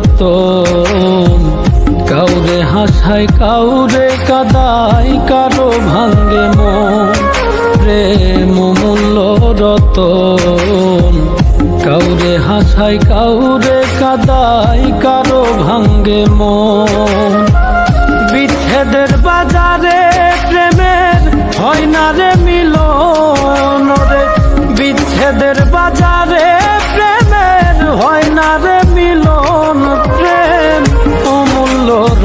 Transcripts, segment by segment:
রতন কাউরে হাসায়, কাউরে কাদায়, কারও ভাঙ্গে মন। প্রেম অমূল্য রতন। কাউরে হাসায়, কাউরে কাদায়, কারও ভাঙ্গে মন। বিচ্ছেদের বাজারে প্রেমের হয় না রে মিলন। রে বিচ্ছেদের বাজারে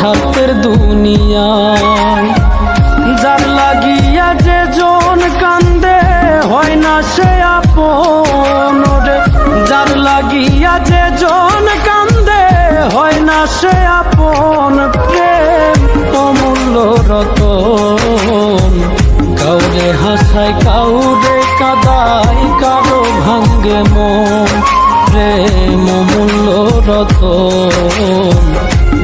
সাতের দুনিয়ায় যার লাগিয়া যে জন কান্দে, হয় না সে আপন রে যার লাগিয়া যে জন কান্দে, হয় না সে আপন প্রেম। অমূল্য রতন। কাউরে হাসায়, কাউরে কাদায়, কারও ভাঙ্গে মন। প্রেম মূল্য রতন।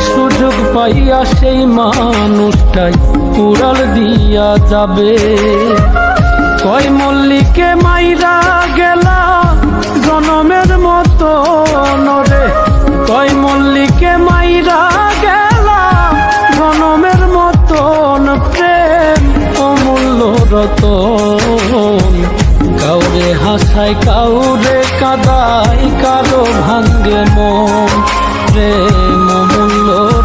সুযোগ পাইয়া সেই মানুষটাই উড়াল দিয়া যাবে। কয় মল্লিকে মাইরা গেলা জনমের মতো নরে। কয় মল্লিকে মাইরা গেলা জনমের মতন প্রেম অমূল্য রতন। কাউরে হাসায়, কাউরে কাদায়, কারও ভাঙ্গে মন। প্রেম